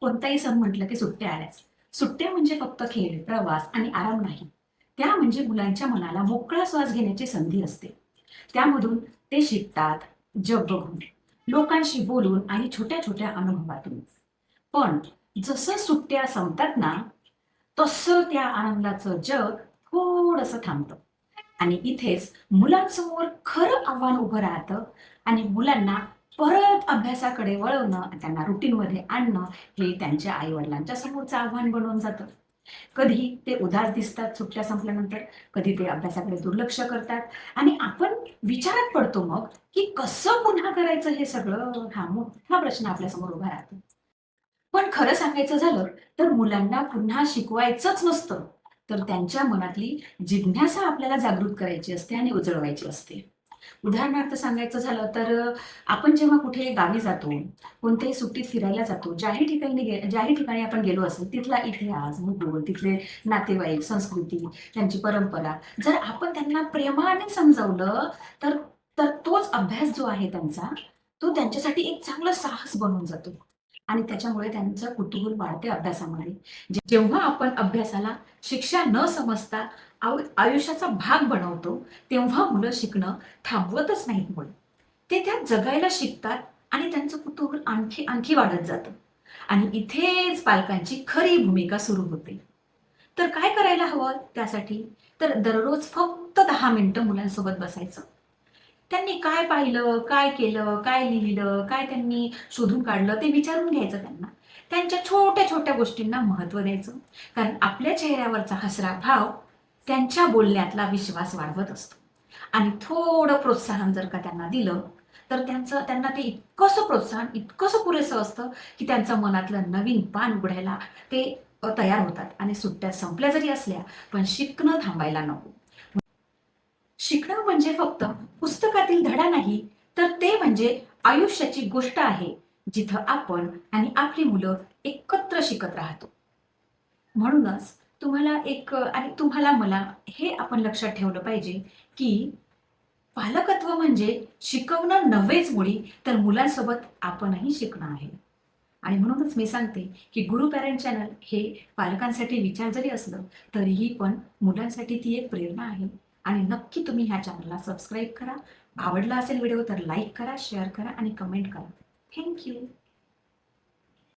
कोणताही सण म्हटलं की सुट्ट्या आल्याच. सुट्ट्या म्हणजे फक्त खेळ प्रवास आणि आराम नाही. त्या म्हणजे मुलांच्या मनाला मोकळा श्वास घेण्याची संधी असते. त्यामधून ते शिकतात जग बघून लोकांशी बोलून आणि छोट्या छोट्या अनुभवातून. पण जसं सुट्ट्या संपतात ना तसं त्या आनंदाचं जग थोडस थांबतं. आणि इथेच मुलांसमोर खरं आव्हान उभं राहतं आणि मुलांना परत अभ्यासाकडे वळवणं त्यांना रुटीनमध्ये आणणं हे त्यांच्या आई वडिलांच्या समोरचं आव्हान बनवून जातं. कधी ते उदास दिसतात सुट्ट्या संपल्यानंतर कधी ते अभ्यासाकडे दुर्लक्ष करतात आणि आपण विचारात पडतो मग की कसं पुन्हा करायचं हे सगळं? हा मोठा प्रश्न आपल्यासमोर उभा राहतो. पण खरं सांगायचं झालं तर मुलांना पुन्हा शिकवायचंच नसतं. तर त्यांच्या मनातली जिज्ञासा आपल्याला जागृत करायची असते आणि उजळवायची असते. उदाहरणार्थ सांगायचं झालं तर आपण जेव्हा कुठे गावी जातो कोणत्याही सुट्टीत फिरायला जातो ज्याही ठिकाणी गे ज्याही ठिकाणी आपण गेलो असेल तिथला इतिहास भूगोल तिथले नातेवाईक संस्कृती त्यांची परंपरा जर आपण त्यांना प्रेमाने समजावलं तर तर तोच अभ्यास जो आहे त्यांचा तो त्यांच्यासाठी एक चांगला साहस बनून जातो. आणि त्याच्यामुळे त्यांचं कुतूहल वाढते अभ्यासामध्ये. जेव्हा आपण अभ्यासाला शिक्षा न समजता आयुष्याचा भाग बनवतो तेव्हा मुलं शिकणं थांबवतच नाहीत मुळे. ते त्यात जगायला शिकतात आणि त्यांचं कुतूहल आणखी आणखी वाढत जातं. आणि इथेच पालकांची खरी भूमिका सुरू होते. तर काय करायला हवं त्यासाठी? तर दररोज फक्त दहा मिनिटं मुलांसोबत बसायचं. त्यांनी काय पाहिलं काय केलं काय लिहिलं काय त्यांनी शोधून काढलं ते विचारून घ्यायचं त्यांना. त्यांच्या छोट्या छोट्या गोष्टींना महत्त्व द्यायचं. कारण आपल्या चेहऱ्यावरचा हसरा भाव त्यांच्या बोलण्यातला विश्वास वाढवत असतो. आणि थोडं प्रोत्साहन जर का त्यांना दिलं तर त्यांचं त्यांना ते इतकंसं प्रोत्साहन इतकंसं पुरेसं असतं की त्यांचं मनातलं नवीन पान उघडायला ते तयार होतात आणि सुट्ट्या संपल्या जरी असल्या पण शिकणं थांबायला नको. शिकणं म्हणजे फक्त पुस्तकातील धडा नाही तर ते म्हणजे आयुष्याची गोष्ट आहे जिथं आपण आणि आपली मुलं एकत्र शिकत राहतो. म्हणूनच तुम्हाला एक आणि तुम्हाला मला हे आपण लक्षात ठेवलं पाहिजे की पालकत्व म्हणजे शिकवणं नव्हेच मुळी तर मुलांसोबत आपणही शिकणं आहे. आणि म्हणूनच मी सांगते की गुरु पॅरेंट चॅनल हे पालकांसाठी विचार जरी असलं तरीही पण मुलांसाठी ती एक प्रेरणा आहे. आणि नक्की तुम्ही ह्या चॅनलला सबस्क्राईब करा. आवडला असेल व्हिडिओ तर लाईक करा शेअर करा आणि कमेंट करा. थँक्यू